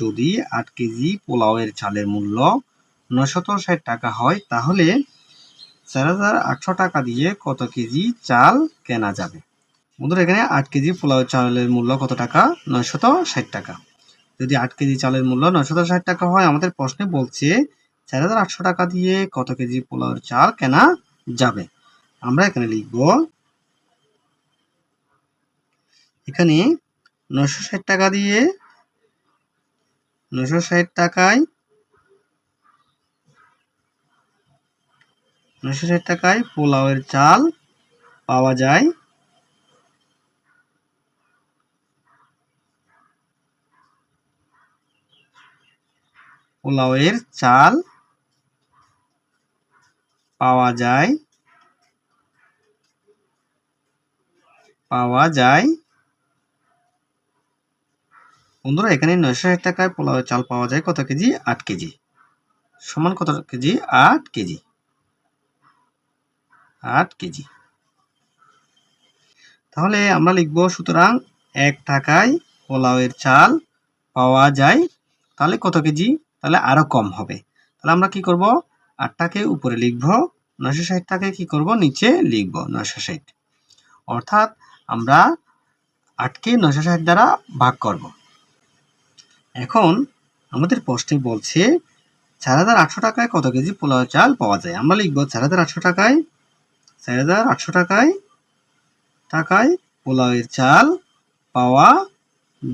যদি আট কেজি পোলাওয়ের চালের মূল্য নশত ষাট টাকা হয়, তাহলে চার হাজার আটশো টাকা দিয়ে কত কেজি চাল কেনা যাবে? বন্ধুরা, এখানে আট কেজি পোলাও চালের মূল্য কত টাকা? নয়শত ষাট টাকা। যদি আট কেজি চালের মূল্য নয়শত ষাট টাকা হয়, আমাদের প্রশ্নে বলছে চার হাজার আটশো টাকা দিয়ে কত কেজি পোলাওয়ের চাল কেনা যাবে? আমরা এখানে লিখব, এখানে নয়শো ষাট টাকা দিয়ে নয়শো ষাট টাকায়, নয়শো ষাট টাকায় পোলাওয়ের চাল পাওয়া যায়। পোলাওয়ের চাল পাওয়া যায় পাওয়া যায়। বন্ধুরা, এখানে নয়শো ষাট টাকায় পোলাওয়ের চাল পাওয়া যায়। কত কেজি? আট কেজি। সমান কত কেজি? আট কেজি। আট কেজি। তাহলে আমরা লিখব, সুতরাং এক টাকায় পোলাওয়ের চাল পাওয়া যায়। তাহলে কত কেজি? তাহলে আরও কম হবে। তাহলে আমরা কি করব? আটটাকে উপরে লিখব, নয়শো ষাট টাকে কি করব? নিচে লিখব, নয়শো ষাট। অর্থাৎ আমরা আটকে নয়শো ষাট দ্বারা ভাগ করব। এখন আমাদের প্রশ্নে বলছে, চার হাজার আটশো টাকায় কত কেজি পোলাও চাল পাওয়া যায়? আমরা লিখব চার হাজার আটশো টাকায়, চার হাজার আটশো টাকায় টাকায় পোলাওয়ের চাল পাওয়া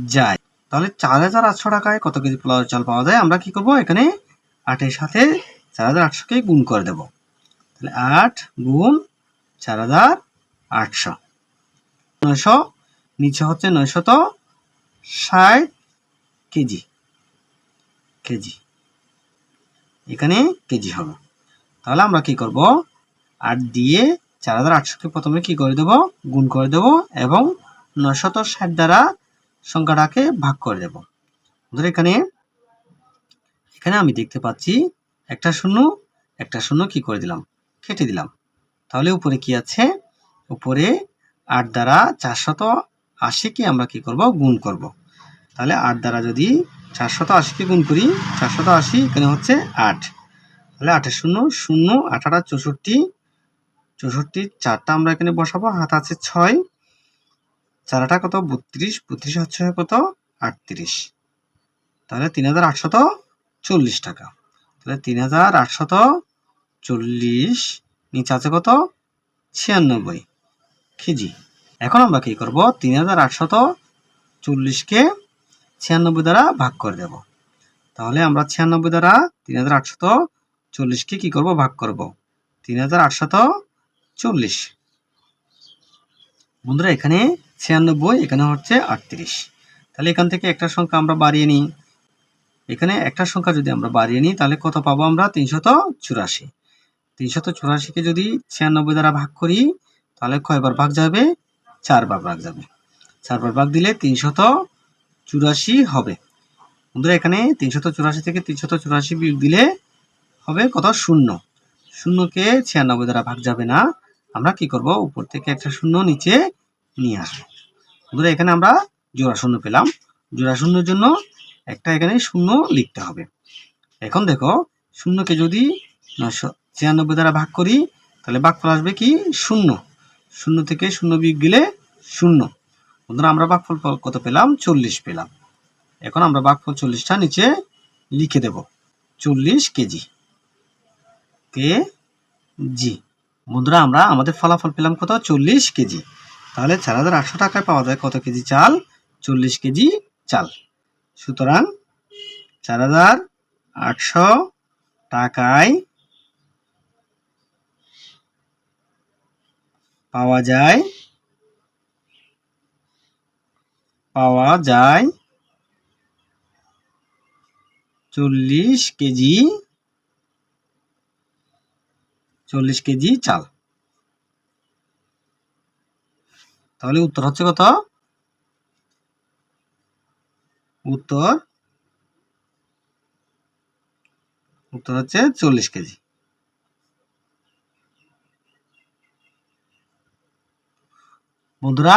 যায়। তাহলে চার হাজার আটশো টাকায় কত কেজি পোলাওয়ের চাল পাওয়া যায়? আমরা কি করব? এখানে আটের সাথে চার হাজার আটশোকে গুণ করে দেব। তাহলে আট গুণ চার হাজার আটশো। নয়শো, নিচে হচ্ছে নয়শত ষাট। কেজি। কেজি। এখানে কেজি হবে। তাহলে আমরা কি করব? আট দিয়ে চার হাজার আটশোকে প্রথমে কি করে দেব? গুণ করে দেব এবং নশত ষাট দ্বারা সংখ্যাটাকে ভাগ করে দেব। ধর এখানে এখানে আমি দেখতে পাচ্ছি একটা শূন্য একটা শূন্য কি করে দিলাম? কেটে দিলাম। তাহলে উপরে কি আছে? উপরে আট দ্বারা চারশত আশিকে আমরা কি করব? গুণ করব। তাহলে আট দ্বারা যদি চারশত আশিকে গুণ করি, চারশত আশি এখানে হচ্ছে আট। তাহলে আটের শূন্য শূন্য আটা চৌষট্টি চৌষট্টি চারটা আমরা এখানে বসাবো, হাত আছে ছয়। চারাটা কত? বত্রিশ বত্রিশ হচ্ছে কত? আটত্রিশ। তাহলে তিন হাজার আটশত চল্লিশ টাকা। তাহলে তিন হাজার আটশত চল্লিশ, নিচে আছে কত? ছিয়ানব্বই কেজি। এখন আমরা কি করব? তিন হাজার আটশত চল্লিশকে ছিয়ানব্বই দ্বারা ভাগ করে দেব। তাহলে আমরা ছিয়ানব্বই দ্বারা তিন হাজার আটশত চল্লিশকে কি করব? ভাগ করব। তিন হাজার আটশত চল্লিশ। বন্ধুরা, এখানে ছিয়ানব্বই, এখানে হচ্ছে আটত্রিশ। তাহলে এখান থেকে একটা সংখ্যা আমরা বাড়িয়ে নিই। এখানে একটা সংখ্যা যদি আমরা বাড়িয়ে নিই, তাহলে কত পাবো আমরা? তিনশত চুরাশি। তিনশত চুরাশিকে যদি ছিয়ানব্বই দ্বারা ভাগ করি, তাহলে কয়বার ভাগ যাবে? চারবার ভাগ যাবে। চারবার ভাগ দিলে তিনশত চুরাশি হবে। বন্ধুরা, এখানে তিনশত চুরাশি থেকে তিনশত চুরাশি বিয়োগ দিলে হবে কত? শূন্য। শূন্যকে ছিয়ানব্বই দ্বারা ভাগ যাবে না। আমরা কি করব? উপর থেকে একটা শূন্য নিচে নিয়ে আসব। বন্ধুরা, এখানে আমরা জোড়া শূন্য পেলাম। জোড়া শূন্যের জন্য একটা এখানে শূন্য লিখতে হবে। এখন দেখো, শূন্যকে যদি নশো ছিয়ানব্বই দ্বারা ভাগ করি, তাহলে ভাগ ভাগফল আসবে কি? শূন্য। শূন্য থেকে শূন্য বিয়োগ গেলে শূন্য। বন্ধুরা, আমরা ভাগফল কত পেলাম? চল্লিশ পেলাম। এখন আমরা ভাগফল চল্লিশটা নিচে লিখে দেব। চল্লিশ কেজি। কে জি বন্ধুরা, আমরা আমাদের ফলাফল পেলাম কত? চল্লিশ কেজি। তাহলে চার হাজার আটশো টাকায় পাওয়া যায় কত কেজি চাল? চল্লিশ কেজি চাল। সুতরাং চার হাজার আটশো টাকায় পাওয়া যায় পাওয়া যায় চল্লিশ কেজি চল্লিশ কেজি চাল। তাহলে উত্তর হচ্ছে কত? উত্তর উত্তর হচ্ছে চল্লিশ কেজি। বন্ধুরা